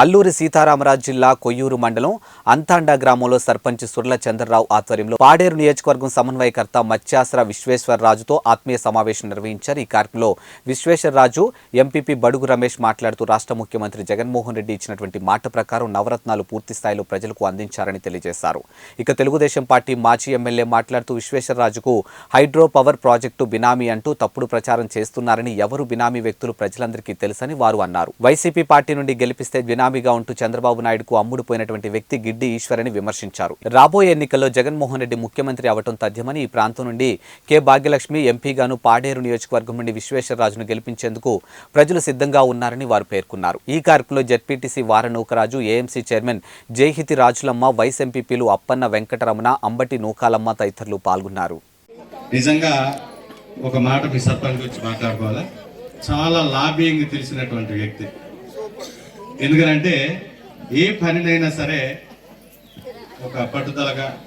అల్లూరి సీతారామరాజు జిల్లా కొయ్యూరు మండలం అంతాండ గ్రామంలో సర్పంచ్ సుర్ల చంద్రరావు ఆధ్వర్యంలో పాడేరు నియోజకవర్గం సమన్వయకర్త మత్స్యాసర విశ్వేశ్వరరాజుతో ఆత్మీయ సమావేశం నిర్వహించారు. ఈ కార్యక్రమంలో విశ్వేశ్వరరాజు ఎంపీపీ బడుగు రమేష్ మాట్లాడుతూ రాష్ట్ర ముఖ్యమంత్రి జగన్మోహన్ రెడ్డి ఇచ్చినటువంటి మాట ప్రకారం నవరత్నాలు పూర్తి స్థాయిలో ప్రజలకు అందించారని తెలియజేశారు. ఇక తెలుగుదేశం పార్టీ మాజీ ఎమ్మెల్యే మాట్లాడుతూ విశ్వేశ్వరరాజుకు హైడ్రో పవర్ ప్రాజెక్టు బినామీ అంటూ తప్పుడు ప్రచారం చేస్తున్నారని ఎవరు బినామీ వ్యక్తులు ప్రజలందరికీ తెలుసని వారు అన్నారు. వైసీపీ పార్టీ నుండి గెలిపిస్తే బినామీగా ఉంటూ చంద్రబాబు నాయుడుకు అమ్ముడుపోయినటువంటి వ్యక్తి గిడ్డి ఈశ్వరని విమర్శించారు. రాబోయే ఎన్నికల్లో జగన్మోహన్ రెడ్డి ముఖ్యమంత్రి అవటం తథ్యమని ఈ ప్రాంతం నుండి కె భాగ్యలక్ష్మి ఎంపీగాను పాడేరు నియోజకవర్గం నుండి విశ్వేశ్వరరాజును గెలిపించేందుకు ప్రజలు సిద్ధంగా ఉన్నారని వారు పేర్కొన్నారు. ఈ కార్యక్రమంలో వార Nookaraju AMC chairman జైహితి Rajulamma vice ఎంపీపీలు అప్పన్న వెంకటరమణ అంబటి నూకాలమ్మ తదితరులు పాల్గొన్నారు. నిజంగా ఒక మాట మీ సర్పంచ్ గురించి మాట్లాడుకోవాలి? చాలా లాబింగ్ తెలిసినటువంటి వ్యక్తి. ఎందుకంటే ఏ పనినైనా సరే ఒక పట్టుదలగా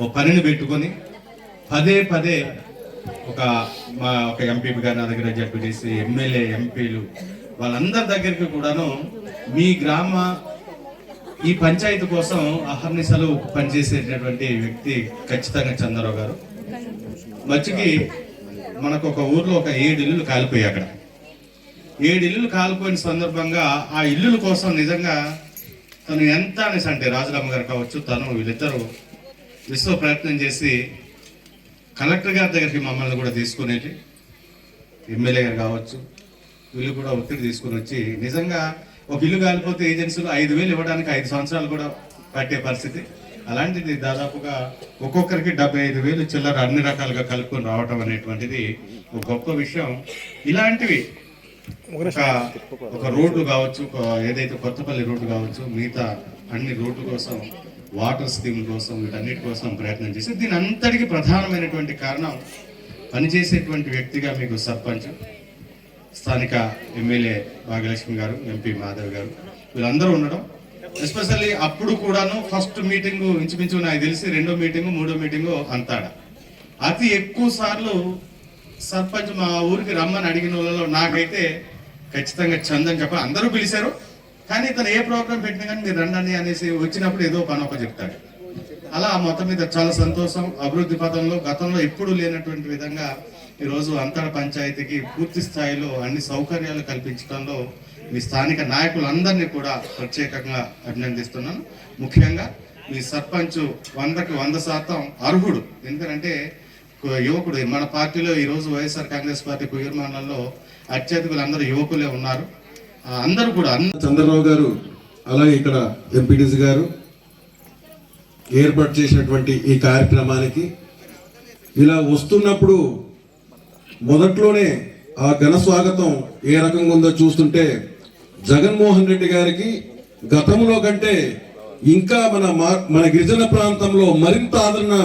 ఒక పనిని పెట్టుకొని పదే పదే ఒక మా ఒక ఎంపీ గారి నా దగ్గర జడ్పీటీసీ ఎమ్మెల్యే ఎంపీలు వాళ్ళందరి దగ్గరికి కూడాను మీ గ్రామ ఈ పంచాయతీ కోసం అహర్నిశలు పనిచేసేటటువంటి వ్యక్తి ఖచ్చితంగా చంద్రరావు గారు. మచ్చికి మనకు ఒక ఊర్లో ఒక ఏడు ఇల్లులు కాలిపోయాయి అక్కడ. ఏడు ఇల్లులు కాలిపోయిన సందర్భంగా ఆ ఇల్లుల కోసం నిజంగా తను ఎంత అనేసి అంటే రాజులమ్మ గారు కావచ్చు తను వీళ్ళిద్దరూ విశ్వ ప్రయత్నం చేసి కలెక్టర్ గారి దగ్గరికి మమ్మల్ని కూడా తీసుకునేటి ఎమ్మెల్యే గారు కావచ్చు వీళ్ళు కూడా ఒత్తిడి తీసుకుని వచ్చి నిజంగా ఒక ఇల్లు కాలిపోతే ఏజెన్సీలు ఐదు వేలు ఇవ్వడానికి ఐదు సంవత్సరాలు కూడా పట్టే పరిస్థితి. అలాంటిది దాదాపుగా ఒక్కొక్కరికి డెబ్బై ఐదు వేలు చిల్లర అన్ని రకాలుగా కలుపుకొని రావటం అనేటువంటిది ఒక గొప్ప విషయం. ఇలాంటివి ఒక ఒక రోడ్లు కావచ్చు ఒక ఏదైతే కొత్తపల్లి రోడ్డు కావచ్చు మిగతా అన్ని రోడ్ల కోసం వాటర్ స్కీమ్ కోసం వీటన్నిటి కోసం ప్రయత్నం చేసి దీని అంతటికి ప్రధానమైనటువంటి కారణం పనిచేసేటువంటి వ్యక్తిగా మీకు సర్పంచ్ స్థానిక ఎమ్మెల్యే భాగ్యలక్ష్మి గారు ఎంపీ మాధవ్ గారు వీళ్ళందరూ ఉండడం ఎస్పెషల్లీ అప్పుడు కూడాను ఫస్ట్ మీటింగ్ ఇంచుమించు నాకు తెలిసి రెండో మీటింగు మూడో మీటింగు అంతాడ. అతి ఎక్కువ సార్లు సర్పంచ్ మా ఊరికి రమ్మని అడిగిన వాళ్ళలో నాకైతే ఖచ్చితంగా చందని చెప్ప అందరూ పిలిచారు. కానీ తను ఏ ప్రోగ్రామ్ పెట్టినా కానీ మీరు రండి అనేసి వచ్చినప్పుడు ఏదో పని ఒక చెప్తాడు. అలా మొత్తం మీద చాలా సంతోషం. అభివృద్ధి పథంలో గతంలో ఎప్పుడూ లేనటువంటి విధంగా ఈరోజు అంతర పంచాయతీకి పూర్తి స్థాయిలో అన్ని సౌకర్యాలు కల్పించడంలో మీ స్థానిక నాయకులందరినీ కూడా ప్రత్యేకంగా అభినందిస్తున్నాను. ముఖ్యంగా మీ సర్పంచ్ వందకి వంద శాతం అర్హుడు. ఎందుకంటే యువకుడు మన పార్టీలో ఈరోజు వైఎస్ఆర్ కాంగ్రెస్ పార్టీ కుయ్యూరు మండలంలో అత్యధికులు అందరూ యువకులే ఉన్నారు. అందరూ కూడా అన్ని చంద్రరావు గారు అలాగే ఇక్కడ ఎంపీటీసీ గారు ఏర్పాటు చేసినటువంటి ఈ కార్యక్రమానికి ఇలా వస్తున్నప్పుడు మొదట్లోనే ఆ ఘన స్వాగతం ఏ రకంగా ఉందో చూస్తుంటే జగన్మోహన్ రెడ్డి గారికి గతంలో కంటే ఇంకా మన మా- మన గిరిజన ప్రాంతంలో మరింత ఆదరణ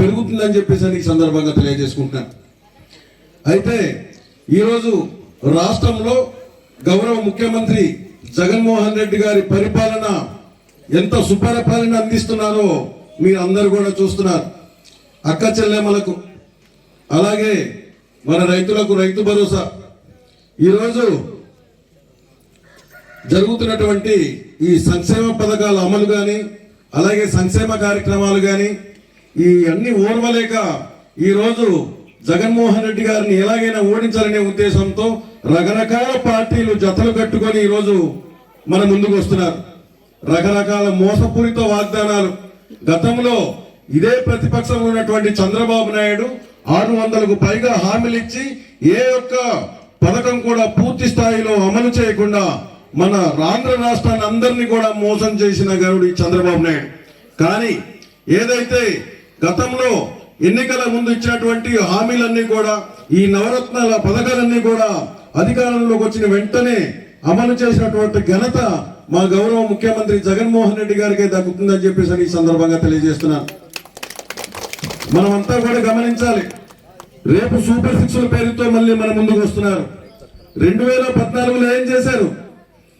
పెరుగుతుందని చెప్పేసి ఈ సందర్భంగా తెలియజేసుకుంటున్నాను అయితే ఈరోజు రాష్ట్రంలో గౌరవ ముఖ్యమంత్రి జగన్మోహన్ రెడ్డి గారి పరిపాలన ఎంత సుపరిపాలన అందిస్తున్నారో మీరు అందరు కూడా చూస్తున్నారు. అక్క చెల్లెమ్మలకు అలాగే మన రైతులకు రైతు భరోసా. ఈరోజు జరుగుతున్నటువంటి ఈ సంక్షేమ పథకాల అమలు కానీ అలాగే సంక్షేమ కార్యక్రమాలు కానీ ఈ అన్ని ఓర్వలేక ఈరోజు జగన్మోహన్ రెడ్డి గారిని ఎలాగైనా ఓడించాలనే ఉద్దేశంతో రకరకాల పార్టీలు జతలు కట్టుకొని ఈరోజు మన ముందుకు వస్తున్నారు. రకరకాల మోసపూరిత వాగ్దానాలు. గతంలో ఇదే ప్రతిపక్షంలో ఉన్నటువంటి చంద్రబాబు నాయుడు ఆరు వందలకు పైగా హామీలు ఇచ్చి ఏ ఒక్క పథకం కూడా పూర్తి స్థాయిలో అమలు చేయకుండా మన ఆంధ్ర రాష్ట్రాన్ని అందరినీ కూడా మోసం చేసిన గరుడు ఈ చంద్రబాబు నాయుడు. కానీ ఏదైతే గతంలో ఎన్నికల ముందు ఇచ్చినటువంటి హామీలన్నీ కూడా ఈ నవరత్నాల పథకాలన్నీ కూడా అధికారంలోకి వచ్చిన వెంటనే అమలు చేసినటువంటి ఘనత మా గౌరవ ముఖ్యమంత్రి జగన్మోహన్ రెడ్డి గారికి దక్కుతుందని చెప్పేసి ఈ సందర్భంగా తెలియజేస్తున్నాను మనమంతా కూడా గమనించాలి. రేపు సూపర్ సిక్స్ పేరుతో మళ్ళీ మన ముందుకు వస్తున్నారు. రెండు వేల పద్నాలుగులో ఏం చేశారు?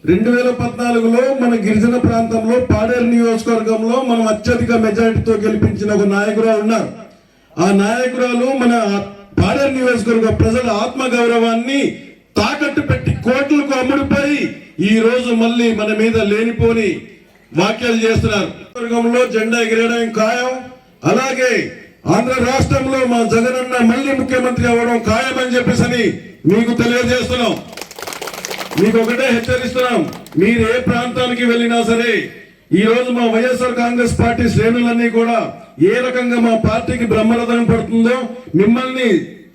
రెండు వేల పద్నాలుగులో మన గిరిజన ప్రాంతంలో పాడేరు నియోజకవర్గంలో మనం అత్యధిక మెజారిటీతో గెలిపించిన ఒక నాయకురాలు ఉన్నారు. ఆ నాయకురాలు మన పాడేరు నియోజకవర్గ ప్రజల ఆత్మ గౌరవాన్ని తాకట్టు పెట్టి కోట్లకు అమ్ముడుపోయి ఈ రోజు మళ్ళీ మన మీద లేనిపోని వ్యాఖ్యలు చేస్తున్నారు. వర్గంలో జెండా ఎగిరేయడం ఖాయం. అలాగే ఆంధ్ర రాష్ట్రంలో మా జగనన్న మళ్ళీ ముఖ్యమంత్రి అవ్వడం ఖాయమని అని చెప్పేసి మీకు తెలియజేస్తున్నాం. మీకు ఒకటే హెచ్చరిస్తున్నాం. మీరు ఏ ప్రాంతానికి వెళ్ళినా సరే ఈ రోజు మా వైఎస్ఆర్ కాంగ్రెస్ పార్టీ శ్రేణులన్నీ కూడా ఏ రకంగా మా పార్టీకి బ్రహ్మరథం పడుతుందో మిమ్మల్ని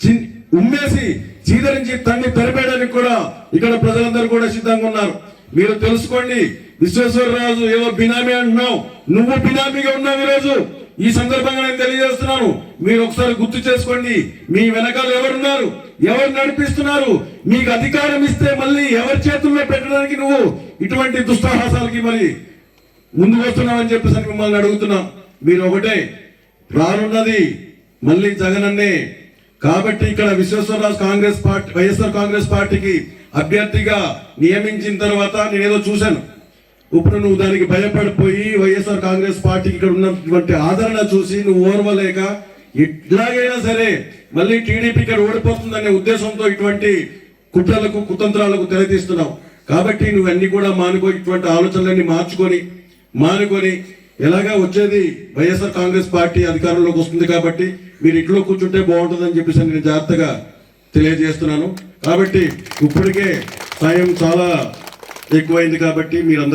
చి- ఉమ్మేసి చీదరించి తన్ని తరిపేయడానికి కూడా ఇక్కడ ప్రజలందరూ కూడా సిద్ధంగా ఉన్నారు. మీరు తెలుసుకోండి విశ్వేశ్వరరాజు ఏదో బినామీ అంటున్నావు. నువ్వు బినామీగా ఉన్నావు ఈరోజు. ఈ సందర్భంగా నేను తెలియజేస్తున్నాను. మీరు ఒకసారి గుర్తు చేసుకోండి మీ వెనకాల ఎవరున్నారు? ఎవరు నడిపిస్తున్నారు? మీకు అధికారం ఇస్తే మళ్ళీ ఎవరి చేతుల్లో పెట్టడానికి నువ్వు ఇటువంటి దుస్సాహసాలకి మరి ముందు వస్తున్నామని చెప్పేసి అని మిమ్మల్ని అడుగుతున్నాం. మీరు ఒకటే రానున్నది మళ్ళీ జగనన్నే. కాబట్టి ఇక్కడ విశ్వేశ్వరరాజు కాంగ్రెస్ పార్టీ వైఎస్ఆర్ కాంగ్రెస్ పార్టీకి అభ్యర్థిగా నియమించిన తర్వాత నేనేదో చూశాను. ఇప్పుడు నువ్వు దానికి భయపడిపోయి వైఎస్ఆర్ కాంగ్రెస్ పార్టీకి ఇక్కడ ఉన్నటువంటి ఆదరణ చూసి నువ్వు ఓర్వలేక ఎట్లాగైనా సరే మళ్ళీ టీడీపీ ఇక్కడ ఓడిపోతుందనే ఉద్దేశంతో ఇటువంటి కుట్రలకు కుతంత్రాలకు తెరతీస్తున్నావు. కాబట్టి నువ్వన్నీ కూడా మానుకో ఇటువంటి ఆలోచనలన్నీ మార్చుకొని మానుకొని ఎలాగా వచ్చేది వైఎస్ఆర్ కాంగ్రెస్ పార్టీ అధికారంలోకి వస్తుంది కాబట్టి మీరు ఇంట్లో కూర్చుంటే బాగుంటుందని చెప్పేసి నేను జాగ్రత్తగా తెలియజేస్తున్నాను. కాబట్టి ఇప్పటికే సాయం చాలా ఎక్కువైంది కాబట్టి మీరందరూ